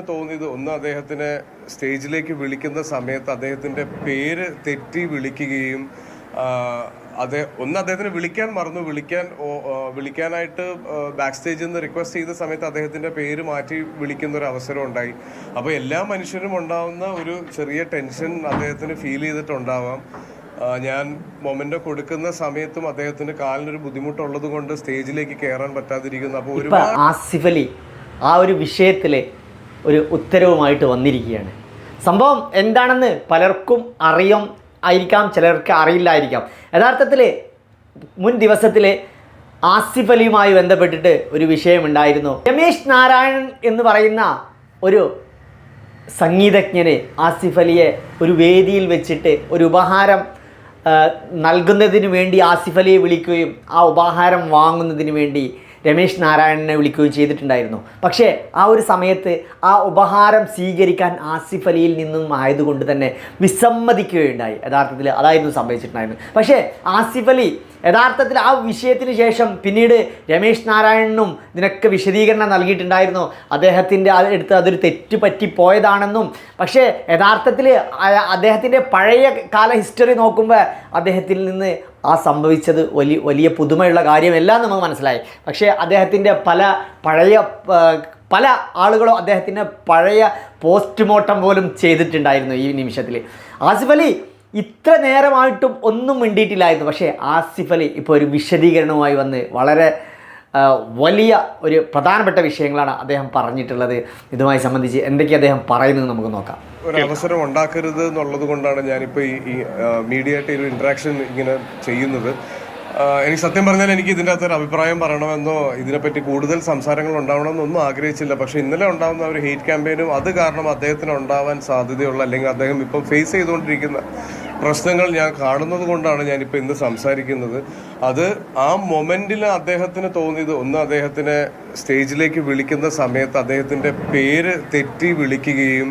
തോന്നിയത് ഒന്ന് അദ്ദേഹത്തിനെ സ്റ്റേജിലേക്ക് വിളിക്കുന്ന സമയത്ത് അദ്ദേഹത്തിന്റെ പേര് തെറ്റി വിളിക്കുകയും അദ്ദേഹം ഒന്ന് അദ്ദേഹത്തിന് വിളിക്കാൻ മറന്നു. വിളിക്കാൻ വിളിക്കാനായിട്ട് ബാക്ക് സ്റ്റേജിൽ നിന്ന് റിക്വസ്റ്റ് ചെയ്ത സമയത്ത് അദ്ദേഹത്തിന്റെ പേര് മാറ്റി വിളിക്കുന്ന ഒരു അവസരം ഉണ്ടായി. അപ്പോൾ എല്ലാ മനുഷ്യരും ഉണ്ടാവുന്ന ഒരു ചെറിയ ടെൻഷൻ അദ്ദേഹത്തിന് ഫീൽ ചെയ്തിട്ടുണ്ടാവാം. ഞാൻ മൊമെന്റ് കൊടുക്കുന്ന സമയത്തും അദ്ദേഹത്തിന് കാലിനൊരു ബുദ്ധിമുട്ടുള്ളത് കൊണ്ട് സ്റ്റേജിലേക്ക് കയറാൻ പറ്റാതിരിക്കുന്നു. അപ്പോൾ ഒരു ആസിഫ് അലി ആ ഒരു വിഷയത്തിൽ ഒരു ഉത്തരവുമായിട്ട് വന്നിരിക്കുകയാണ്. സംഭവം എന്താണെന്ന് പലർക്കും അറിയാം ആയിരിക്കാം ചിലർക്ക് അറിയില്ലായിരിക്കാം. യഥാർത്ഥത്തിൽ മുൻ ദിവസത്തിൽ ആസിഫ് അലിയുമായി ബന്ധപ്പെട്ടിട്ട് ഒരു വിഷയമുണ്ടായിരുന്നു. രമേശ് നാരായണൻ എന്ന് പറയുന്ന ഒരു സംഗീതജ്ഞന് ആസിഫ് അലിയെ ഒരു വേദിയിൽ വെച്ചിട്ട് ഒരു ഉപഹാരം നൽകുന്നതിന് വേണ്ടി ആസിഫ് അലിയെ വിളിക്കുകയും ആ ഉപഹാരം വാങ്ങുന്നതിന് വേണ്ടി രമേശ് നാരായണനെ വിളിക്കുകയും ചെയ്തിട്ടുണ്ടായിരുന്നു. പക്ഷേ ആ ഒരു സമയത്ത് ആ ഉപഹാരം സ്വീകരിക്കാൻ ആസിഫ് അലിയിൽ നിന്നും ആയതുകൊണ്ട് തന്നെ വിസമ്മതിക്കുകയുണ്ടായി. യഥാർത്ഥത്തിൽ അതായിരുന്നു സംഭവിച്ചിട്ടുണ്ടായിരുന്നു പക്ഷേ ആസിഫ് അലി യഥാർത്ഥത്തിൽ ആ വിഷയത്തിന് ശേഷം പിന്നീട് രമേശ് നാരായണനും ഇതിനൊക്കെ വിശദീകരണം നൽകിയിട്ടുണ്ടായിരുന്നു. അദ്ദേഹത്തിന്റെ അടുത്ത് അതൊരു തെറ്റ് പറ്റിപ്പോയതാണെന്നും പക്ഷേ യഥാർത്ഥത്തിൽ അദ്ദേഹത്തിന്റെ പഴയ കാല ഹിസ്റ്ററി നോക്കുമ്പോൾ അദ്ദേഹത്തിൽ നിന്ന് ആ സംഭവിച്ചത് വലിയ വലിയ പുതുമയുള്ള കാര്യമല്ല എന്ന് നമുക്ക് മനസ്സിലായി. പക്ഷേ അദ്ദേഹത്തിന്റെ പല പഴയ പല ആളുകളും അദ്ദേഹത്തിന്റെ പഴയ പോസ്റ്റ്മോർട്ടം പോലും ചെയ്തിട്ടുണ്ടായിരുന്നു ഈ നിമിഷത്തിൽ ആസിഫ് അലി ഇത്ര നേരമായിട്ടും ഒന്നും മിണ്ടിയിട്ടില്ലായിരുന്നു. പക്ഷേ ആസിഫ് അലി ഇപ്പോൾ ഒരു വിശദീകരണവുമായി വന്ന് വളരെ വലിയ ഒരു പ്രധാനപ്പെട്ട വിഷയങ്ങളാണ് അദ്ദേഹം പറഞ്ഞിട്ടുള്ളത്. ഇതുമായി സംബന്ധിച്ച് എന്തൊക്കെ അദ്ദേഹം പറയുന്നത് നമുക്ക് നോക്കാം. ഒരു അവസരം ഉണ്ടാക്കരുത് എന്നുള്ളത് കൊണ്ടാണ് ഞാനിപ്പോൾ ഈ ഈ മീഡിയ ആയിട്ട് ഒരു ഇന്ററാക്ഷൻ ഇങ്ങനെ ചെയ്യുന്നത്. എനിക്ക് സത്യം പറഞ്ഞാൽ എനിക്ക് ഇതിന്റെ അകത്തൊരു അഭിപ്രായം പറയണമെന്നോ ഇതിനെപ്പറ്റി കൂടുതൽ സംസാരങ്ങൾ ഉണ്ടാവണമെന്നൊന്നും ആഗ്രഹിച്ചില്ല. പക്ഷെ ഇന്നലെ ഉണ്ടാകുന്ന ഒരു ഹെയ്റ്റ് ക്യാമ്പയിനും അത് കാരണം അദ്ദേഹത്തിന് ഉണ്ടാവാൻ സാധ്യതയുള്ള അല്ലെങ്കിൽ അദ്ദേഹം ഇപ്പം ഫേസ് ചെയ്തുകൊണ്ടിരിക്കുന്ന പ്രശ്നങ്ങൾ ഞാൻ കാണുന്നത് കൊണ്ടാണ് ഞാനിപ്പോൾ ഇന്ന് സംസാരിക്കുന്നത്. അത് ആ മൊമെന്റിൽ അദ്ദേഹത്തിന് തോന്നിയത് ഒന്ന് അദ്ദേഹത്തിനെ സ്റ്റേജിലേക്ക് വിളിക്കുന്ന സമയത്ത് അദ്ദേഹത്തിന്റെ പേര് തെറ്റി വിളിക്കുകയും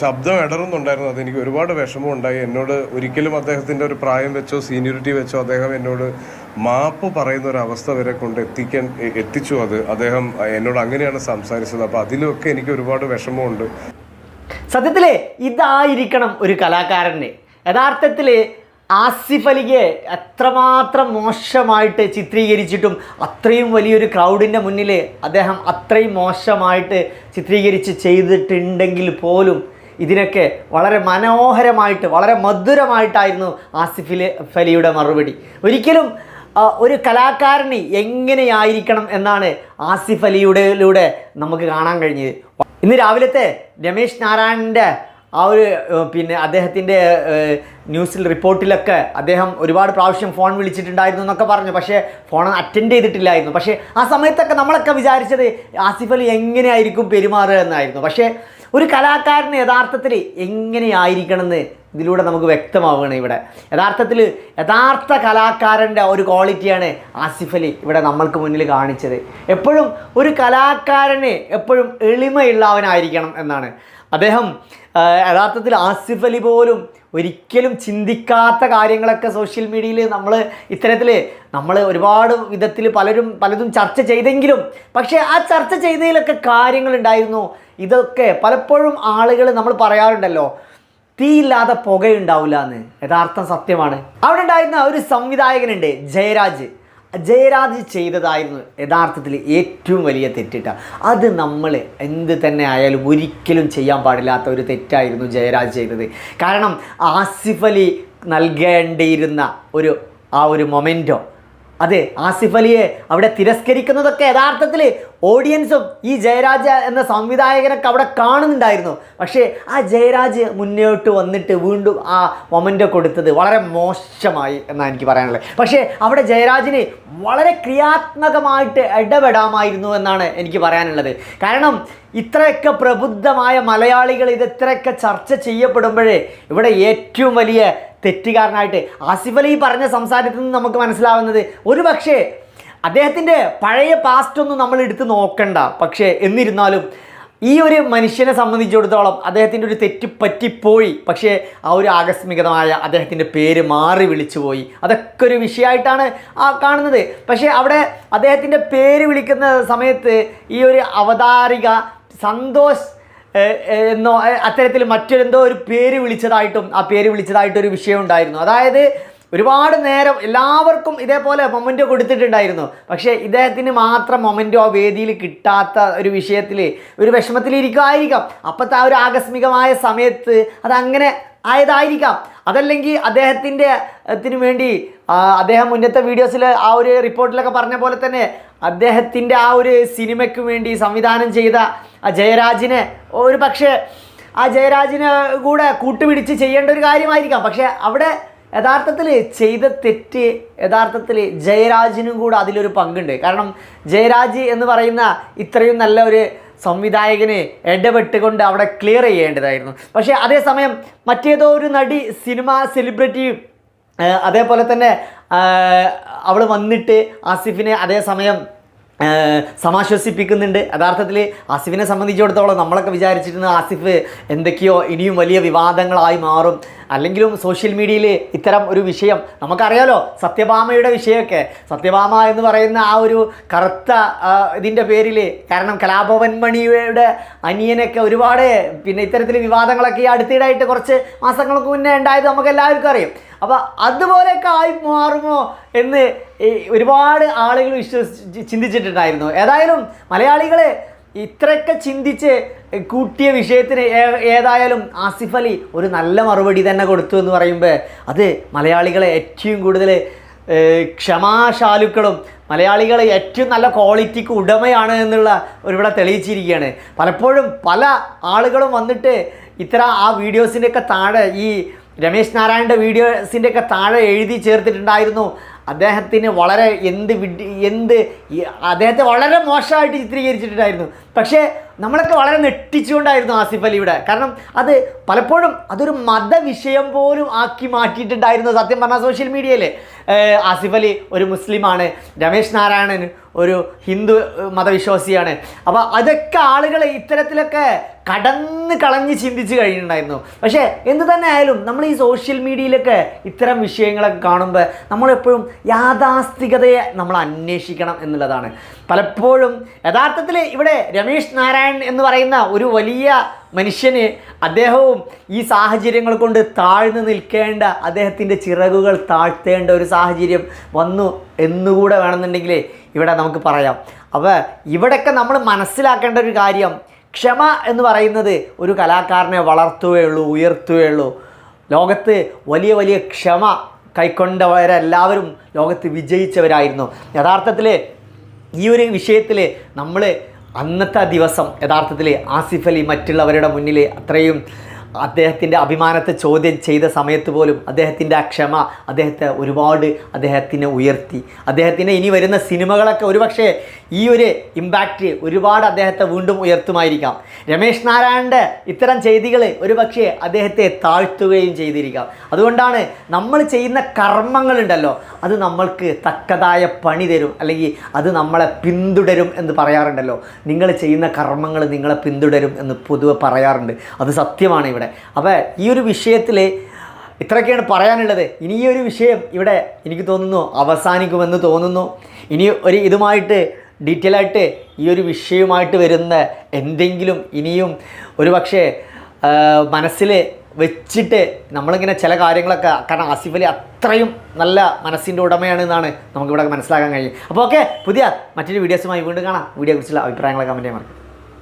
ശബ്ദം ഇടറുന്നുണ്ടായിരുന്നു. അതെനിക്ക് ഒരുപാട് വിഷമം ഉണ്ടായി എന്നോട് ഒരിക്കലും അദ്ദേഹത്തിന്റെ ഒരു പ്രായം വെച്ചോ സീനിയോറിറ്റി വെച്ചോ അദ്ദേഹം എന്നോട് മാപ്പ് പറയുന്ന ഒരു അവസ്ഥ വരെ കൊണ്ട് എത്തിക്കാൻ എത്തിച്ചു. അത് അദ്ദേഹം എന്നോട് അങ്ങനെയാണ് സംസാരിച്ചത്. അപ്പോൾ അതിലൊക്കെ എനിക്ക് ഒരുപാട് വിഷമമുണ്ട്. സത്യത്തിൽ ഇതായിരിക്കണം ഒരു കലാകാരന്. യഥാർത്ഥത്തിൽ ആസിഫ് അലിയെ എത്രമാത്രം മോശമായിട്ട് ചിത്രീകരിച്ചിട്ടും അത്രയും വലിയൊരു ക്രൗഡിന്റെ മുന്നിൽ അദ്ദേഹം അത്രയും മോശമായിട്ട് ചിത്രീകരിച്ച് ചെയ്തിട്ടുണ്ടെങ്കിൽ പോലും ഇതിനൊക്കെ വളരെ മനോഹരമായിട്ട് വളരെ മധുരമായിട്ടായിരുന്നു ആസിഫിലെ ഫലിയുടെ മറുപടി. ഒരിക്കലും ഒരു കലാകാരന് എങ്ങനെയായിരിക്കണം എന്നാണ് ആസിഫ് അലിയുടെ നമുക്ക് കാണാൻ കഴിഞ്ഞത്. ഇന്ന് രാവിലത്തെ രമേശ് നാരായണന്റെ ആ ഒരു പിന്നെ അദ്ദേഹത്തിന്റെ ന്യൂസിൽ റിപ്പോർട്ടിലൊക്കെ അദ്ദേഹം ഒരുപാട് പ്രാവശ്യം ഫോൺ വിളിച്ചിട്ടുണ്ടായിരുന്നു എന്നൊക്കെ പറഞ്ഞു. പക്ഷേ ഫോൺ അറ്റൻഡ് ചെയ്തിട്ടില്ലായിരുന്നു. പക്ഷേ ആ സമയത്തൊക്കെ നമ്മളൊക്കെ വിചാരിച്ചത് ആസിഫ് അലി എങ്ങനെയായിരിക്കും പെരുമാറുക എന്നായിരുന്നു. പക്ഷേ ഒരു കലാകാരന് യഥാർത്ഥത്തിൽ എങ്ങനെയായിരിക്കണമെന്ന് ഇതിലൂടെ നമുക്ക് വ്യക്തമാവുകയാണ് ഇവിടെ. യഥാർത്ഥത്തിൽ യഥാർത്ഥ കലാകാരന്റെ ഒരു ക്വാളിറ്റിയാണ് ആസിഫ് അലി ഇവിടെ നമ്മൾക്ക് മുന്നിൽ കാണിച്ചത്. എപ്പോഴും ഒരു കലാകാരന് എപ്പോഴും എളിമയുള്ളവനായിരിക്കണം എന്നാണ്. അദ്ദേഹം യഥാർത്ഥത്തിൽ ആസിഫ് അലി പോലും ഒരിക്കലും ചിന്തിക്കാത്ത കാര്യങ്ങളൊക്കെ സോഷ്യൽ മീഡിയയിൽ നമ്മൾ ഇത്തരത്തിൽ നമ്മൾ ഒരുപാട് വിധത്തിൽ പലരും പലതും ചർച്ച ചെയ്തെങ്കിലും പക്ഷേ ആ ചർച്ച ചെയ്തതിലൊക്കെ കാര്യങ്ങളുണ്ടായിരുന്നു. ഇതൊക്കെ പലപ്പോഴും ആളുകൾ നമ്മൾ പറയാറുണ്ടല്ലോ തീയില്ലാതെ പുകയുണ്ടാവില്ല എന്ന് യഥാർത്ഥം സത്യമാണ്. അവിടെ ഉണ്ടായിരുന്ന ഒരു സംവിധായകനുണ്ട് ജയരാജ്. ജയരാജ് ചെയ്തതായിരുന്നു യഥാർത്ഥത്തിൽ ഏറ്റവും വലിയ തെറ്റിട്ട. അത് നമ്മൾ എന്ത് തന്നെ ആയാലും ഒരിക്കലും ചെയ്യാൻ പാടില്ലാത്ത ഒരു തെറ്റായിരുന്നു ജയരാജ് ചെയ്തത്. കാരണം ആസിഫ് അലി നൽകേണ്ടിയിരുന്ന ഒരു ആ ഒരു മൊമെന്റോ അതെ ആസിഫ് അലിയെ അവിടെ തിരസ്കരിക്കുന്നതൊക്കെ യഥാർത്ഥത്തിൽ ഓഡിയൻസും ഈ ജയരാജ എന്ന സംവിധായകനൊക്കെ അവിടെ കാണുന്നുണ്ടായിരുന്നു. പക്ഷേ ആ ജയരാജ് മുന്നോട്ട് വന്നിട്ട് വീണ്ടും ആ മൊമെന്റ് കൊടുത്തത് വളരെ മോശമായി എന്നാണ് എനിക്ക് പറയാനുള്ളത്. പക്ഷേ അവിടെ ജയരാജിന് വളരെ ക്രിയാത്മകമായിട്ട് ഇടപെടാമായിരുന്നു എന്നാണ് എനിക്ക് പറയാനുള്ളത്. കാരണം ഇത്രയൊക്കെ പ്രബുദ്ധമായ മലയാളികൾ ഇത് ഇത്രയൊക്കെ ചർച്ച ചെയ്യപ്പെടുമ്പോഴേ ഇവിടെ ഏറ്റവും വലിയ തെറ്റുകാരനായിട്ട് ആസിഫ് അലി പറഞ്ഞ സംസാരത്തിൽ നിന്ന് നമുക്ക് മനസ്സിലാവുന്നത് ഒരു പക്ഷേ അദ്ദേഹത്തിന്റെ പഴയ പാസ്റ്റ് ഒന്നും നമ്മൾ എടുത്ത് നോക്കണ്ട. പക്ഷേ എന്നിരുന്നാലും ഈ ഒരു മനുഷ്യനെ സംബന്ധിച്ചിടത്തോളം അദ്ദേഹത്തിന്റെ ഒരു തെറ്റ് പറ്റിപ്പോയി. പക്ഷേ ആ ഒരു ആകസ്മികമായ അദ്ദേഹത്തിന്റെ പേര് മാറി വിളിച്ചുപോയി അതൊക്കെ ഒരു വിഷയമായിട്ടാണ് ആ കാണുന്നത്. പക്ഷേ അവിടെ അദ്ദേഹത്തിന്റെ പേര് വിളിക്കുന്ന സമയത്ത് ഈ ഒരു അവതാരിക സന്തോഷ് എന്നോ അത്തരത്തിൽ മറ്റൊരെന്തോ ഒരു പേര് വിളിച്ചതായിട്ടും ആ പേര് വിളിച്ചതായിട്ടൊരു വിഷയം ഉണ്ടായിരുന്നു അതായത് ഒരുപാട് നേരം എല്ലാവർക്കും ഇതേപോലെ മൊമെന്റോ കൊടുത്തിട്ടുണ്ടായിരുന്നു. പക്ഷേ ഇദ്ദേഹത്തിന് മാത്രം മൊമെന്റോ വേദിയിൽ കിട്ടാത്ത ഒരു വിഷയത്തിൽ ഒരു വിഷമത്തിലിരിക്കുമായിരിക്കാം. അപ്പോഴത്തെ ആ ഒരു ആകസ്മികമായ സമയത്ത് അതങ്ങനെ ആയതായിരിക്കാം. അതല്ലെങ്കിൽ അദ്ദേഹത്തിന്റെ ത്തിനു വേണ്ടി അദ്ദേഹം മുന്നത്തെ വീഡിയോസിൽ ആ ഒരു റിപ്പോർട്ടിലൊക്കെ പറഞ്ഞ പോലെ തന്നെ അദ്ദേഹത്തിന്റെ ആ ഒരു സിനിമയ്ക്ക് വേണ്ടി സംവിധാനം ചെയ്ത ആ ജയരാജിനെ ഒരു പക്ഷേ ആ ജയരാജിനെ കൂടെ കൂട്ടുപിടിച്ച് ചെയ്യേണ്ട ഒരു കാര്യമായിരിക്കാം. പക്ഷേ അവിടെ യഥാർത്ഥത്തിൽ ചെയ്ത തെറ്റ് യഥാർത്ഥത്തിൽ ജയരാജിനും കൂടെ അതിലൊരു പങ്കുണ്ട്. കാരണം ജയരാജ് എന്ന് പറയുന്ന ഇത്രയും നല്ല ഒരു സംവിധായകന് ഇടപെട്ടുകൊണ്ട് അവിടെ ക്ലിയർ ചെയ്യേണ്ടതായിരുന്നു. പക്ഷേ അതേസമയം മറ്റേതോ ഒരു നടി സിനിമ സെലിബ്രിറ്റി അതേപോലെ തന്നെ അവൾ വന്നിട്ട് ആസിഫിനെ അതേസമയം സമാശ്വസിപ്പിക്കുന്നുണ്ട്. യഥാർത്ഥത്തിൽ ആസിഫിനെ സംബന്ധിച്ചിടത്തോളം നമ്മളൊക്കെ വിചാരിച്ചിരുന്ന ആസിഫ് എന്തൊക്കെയോ ഇനിയും വലിയ വിവാദങ്ങളായി മാറും. അല്ലെങ്കിലും സോഷ്യൽ മീഡിയയിൽ ഇത്തരം ഒരു വിഷയം നമുക്കറിയാലോ സത്യഭാമയുടെ വിഷയമൊക്കെ. സത്യഭാമ എന്ന് പറയുന്ന ആ ഒരു കറുത്ത ഇതിന്റെ പേരിൽ കാരണം കലാഭവൻ മണിയുടെ അനിയനൊക്കെ ഒരുപാട് പിന്നെ ഇത്തരത്തിൽ വിവാദങ്ങളൊക്കെ ഈ അടുത്തിടെയായിട്ട് കുറച്ച് മാസങ്ങൾക്ക് മുന്നേ ഉണ്ടായത് നമുക്ക് എല്ലാവർക്കും അറിയാം. അപ്പോൾ അതുപോലെയൊക്കെ ആയി മാറുമോ എന്ന് ഒരുപാട് ആളുകൾ വിശ്വസിച്ച് ചിന്തിച്ചിട്ടുണ്ടായിരുന്നു. ഏതായാലും മലയാളികൾ ഇത്രയൊക്കെ ചിന്തിച്ച് കൂട്ടിയ വിഷയത്തിന് ഏതായാലും ആസിഫ് അലി ഒരു നല്ല മറുപടി തന്നെ കൊടുത്തു എന്ന് പറയുമ്പോൾ അത് മലയാളികളെ ഏറ്റവും കൂടുതൽ ക്ഷമാശാലുക്കളും മലയാളികൾ ഏറ്റവും നല്ല ക്വാളിറ്റിക്ക് ഉടമയാണ് എന്നുള്ള ഒരുവിടെ തെളിയിച്ചിരിക്കുകയാണ്. പലപ്പോഴും പല ആളുകളും വന്നിട്ട് ഇത്ര ആ വീഡിയോസിന്റെയൊക്കെ താഴെ ഈ രമേശ് നാരായണന്റെ വീഡിയോസിന്റെ ഒക്കെ താഴെ എഴുതി ചേർത്തിട്ടുണ്ടായിരുന്നു. അദ്ദേഹത്തിന് വളരെ എന്ത് വിഡ് എന്ത് അദ്ദേഹത്തെ വളരെ മോശമായിട്ട് ചിത്രീകരിച്ചിട്ടുണ്ടായിരുന്നു. പക്ഷേ നമ്മളൊക്കെ വളരെ നെട്ടിച്ചുകൊണ്ടായിരുന്നു ആസിഫ് അലിയുടെ കാരണം അത് പലപ്പോഴും അതൊരു മതവിഷയം പോലും ആക്കി മാറ്റിയിട്ടുണ്ടായിരുന്നു സത്യം പറഞ്ഞാൽ സോഷ്യൽ മീഡിയയിൽ ആസിഫ് അലി ഒരു മുസ്ലിമാണ് രമേശ് നാരായണൻ ഒരു ഹിന്ദു മതവിശ്വാസിയാണ്. അപ്പോൾ അതൊക്കെ ആളുകൾ ഇത്തരത്തിലൊക്കെ കടന്ന് കളഞ്ഞ് ചിന്തിച്ച് കഴിഞ്ഞിട്ടുണ്ടായിരുന്നു. പക്ഷേ എന്ത് തന്നെ ആയാലും നമ്മൾ ഈ സോഷ്യൽ മീഡിയയിലൊക്കെ ഇത്തരം വിഷയങ്ങളൊക്കെ കാണുമ്പോൾ നമ്മളെപ്പോഴും യാഥാസ്ഥികതയെ നമ്മൾ അന്വേഷിക്കണം എന്നുള്ളതാണ്. പലപ്പോഴും യഥാർത്ഥത്തിൽ ഇവിടെ രമേശ് നാരായൺ എന്ന് പറയുന്ന ഒരു വലിയ മനുഷ്യന് അദ്ദേഹവും ഈ സാഹചര്യങ്ങൾ കൊണ്ട് താഴ്ന്നു നിൽക്കേണ്ട അദ്ദേഹത്തിന്റെ ചിറകുകൾ താഴ്ത്തേണ്ട ഒരു സാഹചര്യം വന്നു എന്നുകൂടെ വേണമെന്നുണ്ടെങ്കിൽ ഇവിടെ നമുക്ക് പറയാം. അപ്പോൾ ഇവിടെയൊക്കെ നമ്മൾ മനസ്സിലാക്കേണ്ട ഒരു കാര്യം ക്ഷമ എന്ന് പറയുന്നത് ഒരു കലാകാരനെ വളർത്തുകയുള്ളൂ ഉയർത്തുകയുള്ളൂ ലോകത്ത് വലിയ വലിയ ക്ഷമ കൈക്കൊണ്ടവരെല്ലാവരും ലോകത്ത് വിജയിച്ചവരായിരുന്നു. യഥാർത്ഥത്തിൽ ഈ ഒരു വിഷയത്തിൽ നമ്മൾ അന്നത്തെ ദിവസം യഥാർത്ഥത്തിൽ ആസിഫ് അലി മറ്റുള്ളവരുടെ മുന്നിൽ അത്രയും അദ്ദേഹത്തിന്റെ അഭിമാനത്തെ ചോദ്യം ചെയ്ത സമയത്ത് പോലും അദ്ദേഹത്തിന്റെ ആ ക്ഷമ അദ്ദേഹത്തെ ഒരുപാട് അദ്ദേഹത്തിനെ ഉയർത്തി. അദ്ദേഹത്തിന്റെ ഇനി വരുന്ന സിനിമകളൊക്കെ ഒരുപക്ഷെ ഈ ഒരു ഇമ്പാക്റ്റ് ഒരുപാട് അദ്ദേഹത്തെ വീണ്ടും ഉയർത്തുമായിരിക്കാം. രമേശ് നാരായണന്റെ ഇത്തരം ചെയ്തികൾ ഒരുപക്ഷെ അദ്ദേഹത്തെ താഴ്ത്തുകയും ചെയ്തിരിക്കാം. അതുകൊണ്ടാണ് നമ്മൾ ചെയ്യുന്ന കർമ്മങ്ങളുണ്ടല്ലോ അത് നമ്മൾക്ക് തക്കതായ പണി തരും അല്ലെങ്കിൽ അത് നമ്മളെ പിന്തുടരും എന്ന് പറയാറുണ്ടല്ലോ. നിങ്ങൾ ചെയ്യുന്ന കർമ്മങ്ങൾ നിങ്ങളെ പിന്തുടരും എന്ന് പൊതുവെ പറയാറുണ്ട്. അത് സത്യമാണ് ഇവിടെ. അപ്പോൾ ഈ ഒരു വിഷയത്തിൽ ഇത്രയൊക്കെയാണ് പറയാനുള്ളത്. ഇനി ഈ ഒരു വിഷയം ഇവിടെ എനിക്ക് തോന്നുന്നു അവസാനിക്കുമെന്ന് തോന്നുന്നു. ഇനി ഒരു ഇതുമായിട്ട് ഡീറ്റെയിൽ ആയിട്ട് ഈ ഒരു വിഷയവുമായിട്ട് വരുന്ന എന്തെങ്കിലും ഇനിയും ഒരു പക്ഷേ മനസ്സിൽ വെച്ചിട്ട് നമ്മളിങ്ങനെ ചില കാര്യങ്ങളൊക്കെ കാരണം ആസിഫ് അലി അത്രയും നല്ല മനസ്സിന്റെ ഉടമയാണ് എന്നാണ് നമുക്കിവിടെ മനസ്സിലാക്കാൻ കഴിയും. അപ്പോൾ ഓക്കെ പുതിയ മറ്റൊരു വീഡിയോസുമായി വീണ്ടും കാണാം. വീഡിയോ കുറിച്ചുള്ള അഭിപ്രായങ്ങളൊക്കെ കമന്റ് ചെയ്യാൻ മറക്കും